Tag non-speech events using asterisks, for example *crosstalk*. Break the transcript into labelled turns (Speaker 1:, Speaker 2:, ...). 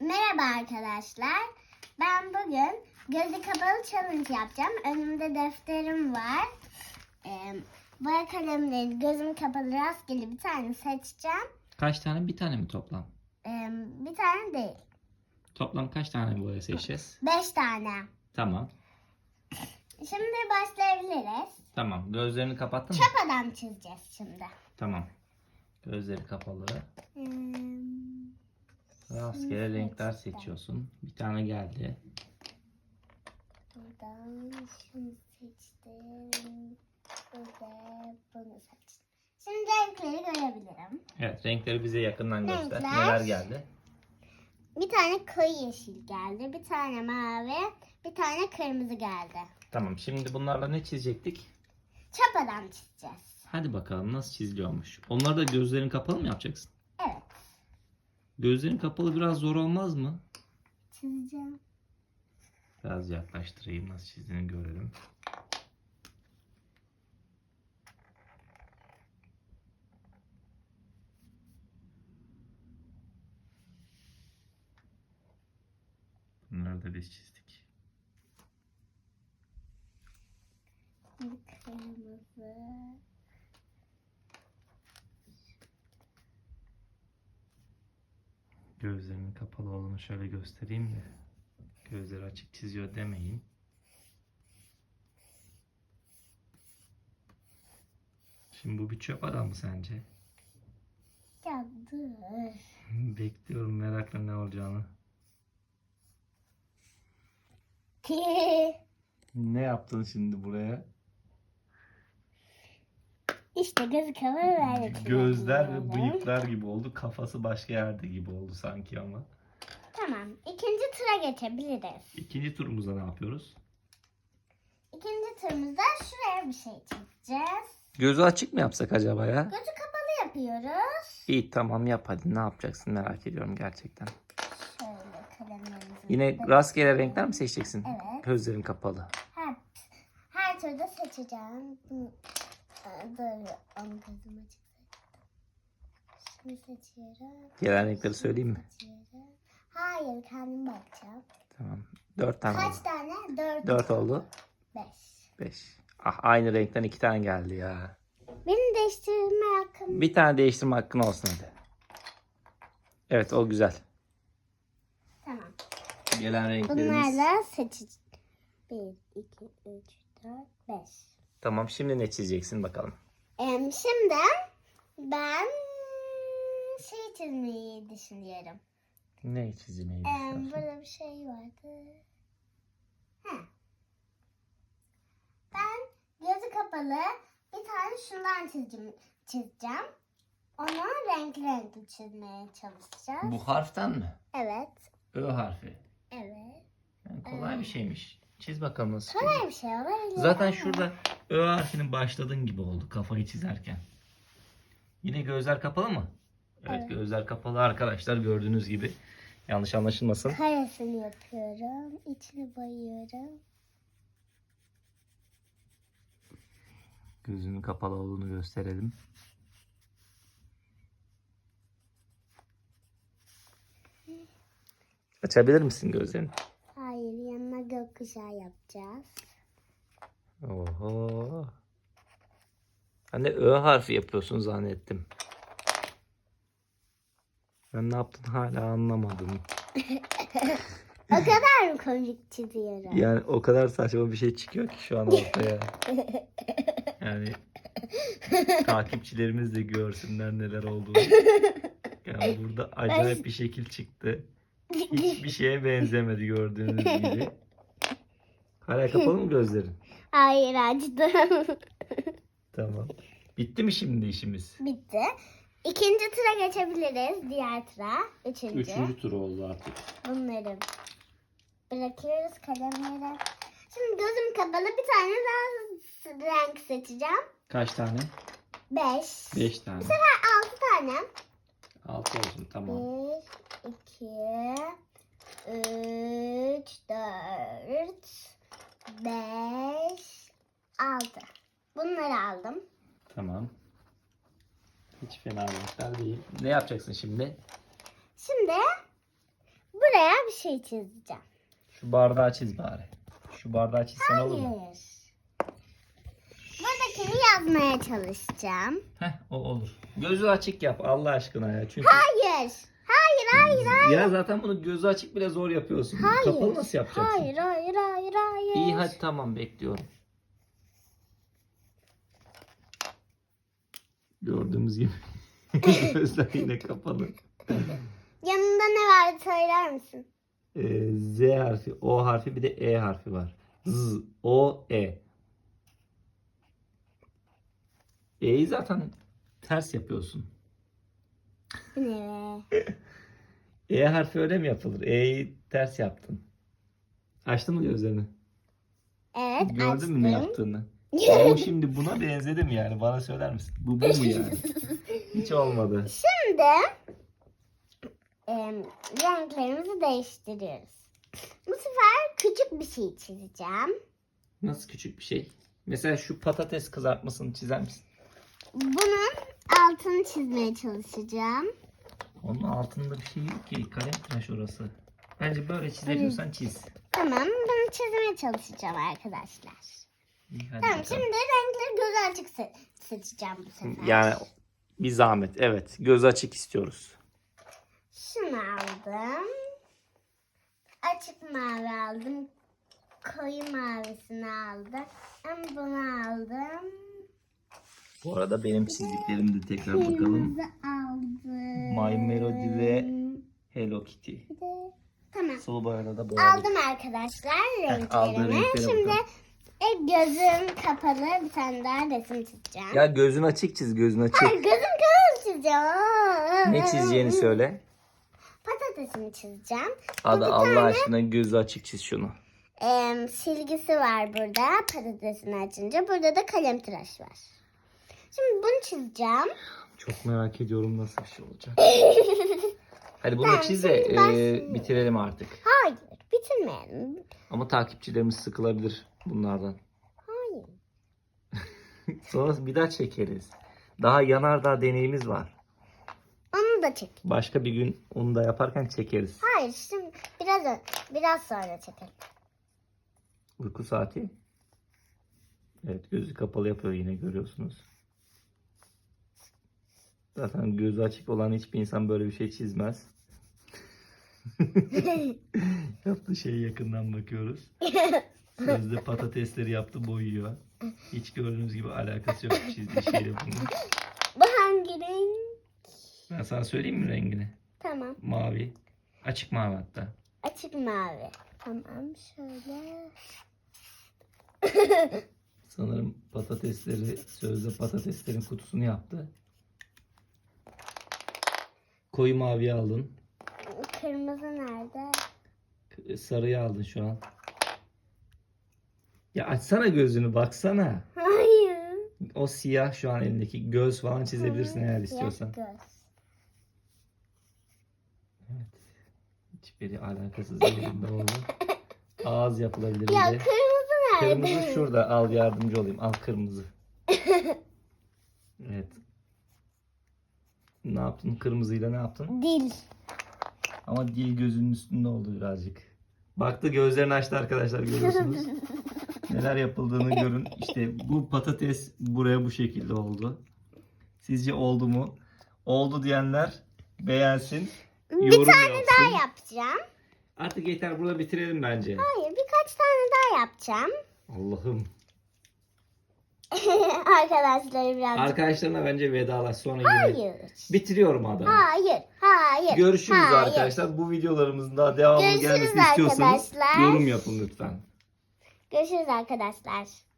Speaker 1: Merhaba arkadaşlar. Ben bugün gözü kapalı challenge yapacağım. Önümde defterim var. Ee, boya kalemleri gözüm kapalı rastgele bir tane seçeceğim.
Speaker 2: Kaç tane? Bir tane mi toplam?
Speaker 1: Ee, bir tane değil.
Speaker 2: Toplam kaç tane boya seçeceğiz?
Speaker 1: Beş tane.
Speaker 2: Tamam.
Speaker 1: Şimdi başlayabiliriz.
Speaker 2: Tamam. Gözlerini kapattın mı?
Speaker 1: Çöp adam çizeceğiz şimdi.
Speaker 2: Tamam. Gözleri kapalı.
Speaker 1: Hmm,
Speaker 2: Rastgele renkler seçiyorsun. Bir tane geldi.
Speaker 1: buradan şunu seçtim. Bir de bunu seçtim. Şimdi renkleri görebilirim.
Speaker 2: Evet. Renkleri bize yakından göster.
Speaker 1: Renkler.
Speaker 2: Neler geldi?
Speaker 1: Bir tane koyu yeşil geldi, bir tane mavi, bir tane kırmızı geldi.
Speaker 2: Tamam. Şimdi bunlarla ne çizecektik?
Speaker 1: Çöp adam çizeceğiz.
Speaker 2: Hadi bakalım nasıl çiziliyormuş. Onları da gözlerin kapalı mı yapacaksın? Gözlerin kapalı biraz zor olmaz mı?
Speaker 1: çizeceğim.
Speaker 2: Biraz yaklaştırayım nasıl çizdiğini görelim. Bunları da biz çizdik.
Speaker 1: Kırmızı.
Speaker 2: Gözlerinin kapalı olduğunu şöyle göstereyim de gözleri açık çiziyor demeyin. Şimdi bu bir çöp adam mı sence?
Speaker 1: Ya.
Speaker 2: Bekliyorum merakla ne olacağını. *laughs* Ne yaptın şimdi buraya?
Speaker 1: İşte gözü kapalı böyle
Speaker 2: Gözler ve bıyıklar gibi oldu. Kafası başka yerde gibi oldu sanki ama.
Speaker 1: Tamam, ikinci tura geçebiliriz.
Speaker 2: İkinci turumuzda ne yapıyoruz?
Speaker 1: İkinci turumuzda şuraya bir şey çizeceğiz.
Speaker 2: Gözü açık mı yapsak acaba ya?
Speaker 1: Gözü kapalı yapıyoruz.
Speaker 2: İyi tamam yap hadi ne yapacaksın merak ediyorum gerçekten.
Speaker 1: Şöyle kalemlerimizi.
Speaker 2: Yine rastgele renkler mi seçeceksin?
Speaker 1: Evet.
Speaker 2: Gözlerin kapalı.
Speaker 1: Her, her turda seçeceğim. Dur, onu gözüm açık. Şimdi seçiyorum.
Speaker 2: Gelen renkleri söyleyeyim mi?
Speaker 1: Seçiyorum. Hayır, kendim bakacağım.
Speaker 2: Tamam. Dört tane
Speaker 1: Kaç
Speaker 2: oldu.
Speaker 1: tane? Dört.
Speaker 2: Dört oldu.
Speaker 1: Beş.
Speaker 2: Beş. Ah aynı renkten iki tane geldi ya.
Speaker 1: Benim değiştirme hakkım.
Speaker 2: Bir tane değiştirme hakkın olsun hadi. Evet o güzel.
Speaker 1: Tamam.
Speaker 2: Gelen renklerimiz.
Speaker 1: Bunlarla seçeceğim. Bir, iki, üç, dört, beş.
Speaker 2: Tamam şimdi ne çizeceksin bakalım.
Speaker 1: Em, şimdi ben şey çizmeyi düşünüyorum.
Speaker 2: Ne çizmeyi
Speaker 1: Em,
Speaker 2: düşünüyorsun?
Speaker 1: burada bir şey vardı. Ha. Ben gözü kapalı bir tane şundan çizeceğim. çizeceğim. Onu renkli renkli çizmeye çalışacağız.
Speaker 2: Bu harften mi?
Speaker 1: Evet.
Speaker 2: Ö harfi.
Speaker 1: Evet.
Speaker 2: Yani kolay bir şeymiş. Çiz bakalım nasıl çiziyor.
Speaker 1: bir şey olabilir.
Speaker 2: Zaten şurada Ö harfinin başladığın gibi oldu kafayı çizerken. Yine gözler kapalı mı? Evet,
Speaker 1: Evet.
Speaker 2: gözler kapalı arkadaşlar gördüğünüz gibi. Yanlış anlaşılmasın.
Speaker 1: Karesini yapıyorum. İçini boyuyorum.
Speaker 2: Gözünün kapalı olduğunu gösterelim. Açabilir misin gözlerini?
Speaker 1: Hayır yanına gökkuşağı yapacağız.
Speaker 2: Oho. Hani Ö harfi yapıyorsun zannettim. Ben ne yaptın hala anlamadım. *laughs*
Speaker 1: O kadar mı komik çiziyorum?
Speaker 2: Yani o kadar saçma bir şey çıkıyor ki şu an ortaya. *laughs* Yani takipçilerimiz de görsünler neler olduğunu. Yani burada acayip bir şekil çıktı. Hiçbir şeye benzemedi gördüğünüz gibi. Hala kapalı mı gözlerin? *laughs*
Speaker 1: Hayır açtım. *laughs*
Speaker 2: Tamam. Bitti mi şimdi işimiz?
Speaker 1: Bitti. İkinci tura geçebiliriz. Diğer tura. Üçüncü.
Speaker 2: Üçüncü tur oldu artık.
Speaker 1: Bunları bırakıyoruz kalemleri. Şimdi gözüm kapalı bir tane daha renk seçeceğim.
Speaker 2: Kaç tane?
Speaker 1: Beş.
Speaker 2: Beş tane.
Speaker 1: Bu sefer altı tane.
Speaker 2: Altı olsun tamam.
Speaker 1: Bir, iki, üç, dört, beş, altı. Bunları aldım.
Speaker 2: Tamam. Hiç fena renkler değil. Ne yapacaksın şimdi?
Speaker 1: Şimdi buraya bir şey çizeceğim.
Speaker 2: Şu bardağı çiz bari. Şu bardağı çizsen olur mu?
Speaker 1: Hayır. Buradakini yazmaya çalışacağım.
Speaker 2: Heh o olur. Gözü açık yap Allah aşkına ya. Çünkü
Speaker 1: Hayır. Hayır, hayır, hayır.
Speaker 2: ya zaten bunu gözü açık bile zor yapıyorsun.
Speaker 1: Hayır.
Speaker 2: Kapalı nasıl yapacaksın?
Speaker 1: Hayır, hayır, hayır, hayır.
Speaker 2: İyi hadi tamam bekliyorum. Gördüğümüz gibi *laughs* gözler yine kapalı.
Speaker 1: Yanında ne vardı söyler misin?
Speaker 2: Ee, Z harfi, O harfi bir de E harfi var. Z, O, E. E'yi zaten ters yapıyorsun.
Speaker 1: Ne be?
Speaker 2: E harfi öyle mi yapılır? E'yi ters yaptın. Açtın mı gözlerini?
Speaker 1: Evet,
Speaker 2: Gördün mü ne
Speaker 1: açtım.
Speaker 2: yaptığını? *laughs* Bu şimdi buna benzedim yani. Bana söyler misin? Bu bu mu yani? *laughs* Hiç olmadı.
Speaker 1: Şimdi renklerimizi değiştiriyoruz. Bu sefer küçük bir şey çizeceğim.
Speaker 2: Nasıl küçük bir şey? Mesela şu patates kızartmasını çizer misin?
Speaker 1: Bunun altını çizmeye çalışacağım.
Speaker 2: Onun altında bir şey yok ki. Kalem tıraş orası. Bence böyle çizebiliyorsan çiz.
Speaker 1: Tamam, bunu çizmeye çalışacağım arkadaşlar.
Speaker 2: İyi, hadi
Speaker 1: Tamam,
Speaker 2: bakalım.
Speaker 1: şimdi renkleri göz açık se- seçeceğim bu sefer.
Speaker 2: Yani bir zahmet. Evet. Göz açık istiyoruz.
Speaker 1: Şunu aldım. Açık mavi aldım. Koyu mavisini aldım. Ama bunu aldım.
Speaker 2: Bu arada benim çizdiklerimi de tekrar bakalım.
Speaker 1: Kırmızı aldım.
Speaker 2: My Melody ve Hello Kitty.
Speaker 1: Tamam.
Speaker 2: Sulu boyada da boyadık.
Speaker 1: Aldım arkadaşlar
Speaker 2: aldığın
Speaker 1: renklerimi.
Speaker 2: renklere
Speaker 1: Şimdi
Speaker 2: bakalım.
Speaker 1: e, gözüm kapalı bir tane daha resim çizeceğim.
Speaker 2: Ya gözün açık çiz, gözün açık.
Speaker 1: Ay, gözüm kapalı çizeceğim.
Speaker 2: Ne çizeceğini söyle.
Speaker 1: Patatesimi çizeceğim.
Speaker 2: Hadi
Speaker 1: Bir
Speaker 2: Allah
Speaker 1: tane-
Speaker 2: aşkına gözü açık çiz şunu.
Speaker 1: Em, silgisi var burada patatesini açınca. Burada da kalem tıraş var. Şimdi bunu çizeceğim.
Speaker 2: Çok merak ediyorum nasıl bir şey olacak. *laughs* Hadi bunu
Speaker 1: Ben
Speaker 2: da çiz de
Speaker 1: şimdi
Speaker 2: e, bitirelim artık.
Speaker 1: Hayır bitirmeyelim.
Speaker 2: Ama takipçilerimiz sıkılabilir bunlardan.
Speaker 1: Hayır. *laughs*
Speaker 2: Sonra bir daha çekeriz. Daha yanardağ deneyimiz var.
Speaker 1: Onu da çek.
Speaker 2: Başka bir gün onu da yaparken çekeriz.
Speaker 1: Hayır şimdi biraz ö- biraz sonra çekelim.
Speaker 2: Uyku saati. Evet gözü kapalı yapıyor yine görüyorsunuz. Zaten gözü açık olan hiçbir insan böyle bir şey çizmez. *laughs* Yaptığı şeye yakından bakıyoruz. Sözde patatesleri yaptı boyuyor. Hiç gördüğünüz gibi alakası yok çizdiği şeyle bunun.
Speaker 1: Bu hangi renk?
Speaker 2: Ben sana söyleyeyim mi rengini?
Speaker 1: Tamam.
Speaker 2: Mavi. Açık mavi hatta.
Speaker 1: Açık mavi. Tamam şöyle.
Speaker 2: Sanırım patatesleri, sözde patateslerin kutusunu yaptı. Koyu maviyi aldın.
Speaker 1: Kırmızı nerede?
Speaker 2: Sarıyı aldın şu an. Ya açsana gözünü baksana.
Speaker 1: Hayır.
Speaker 2: O siyah şu an elindeki göz falan çizebilirsin eğer
Speaker 1: Siyah
Speaker 2: istiyorsan.
Speaker 1: göz.
Speaker 2: Hiçbiri alakasız yerinde oldu. *laughs* Ağız yapılabilir bir
Speaker 1: Ya
Speaker 2: de.
Speaker 1: kırmızı nerede?
Speaker 2: Kırmızı şurada al yardımcı olayım. Al kırmızı. Evet. Ne yaptın? Kırmızıyla ne yaptın?
Speaker 1: Dil.
Speaker 2: Ama dil gözünün üstünde oldu birazcık. Baktı gözlerini açtı arkadaşlar görüyorsunuz. *laughs* Neler yapıldığını görün. İşte bu patates buraya bu şekilde oldu. Sizce oldu mu? Oldu diyenler beğensin.
Speaker 1: Bir
Speaker 2: yorum
Speaker 1: tane
Speaker 2: yapsın.
Speaker 1: daha yapacağım.
Speaker 2: Artık yeter burada bitirelim bence.
Speaker 1: Hayır birkaç tane daha yapacağım.
Speaker 2: Allah'ım. *laughs*
Speaker 1: Arkadaşlar birazcık.
Speaker 2: Arkadaşlarına bence vedalaş sonra yine.
Speaker 1: Hayır.
Speaker 2: Bitiriyorum adamı.
Speaker 1: Hayır. Hayır.
Speaker 2: Görüşürüz
Speaker 1: hayır.
Speaker 2: arkadaşlar. Bu videolarımızın daha devamlı
Speaker 1: Görüşürüz
Speaker 2: gelmesini istiyorsanız
Speaker 1: arkadaşlar.
Speaker 2: yorum yapın lütfen.
Speaker 1: Görüşürüz arkadaşlar.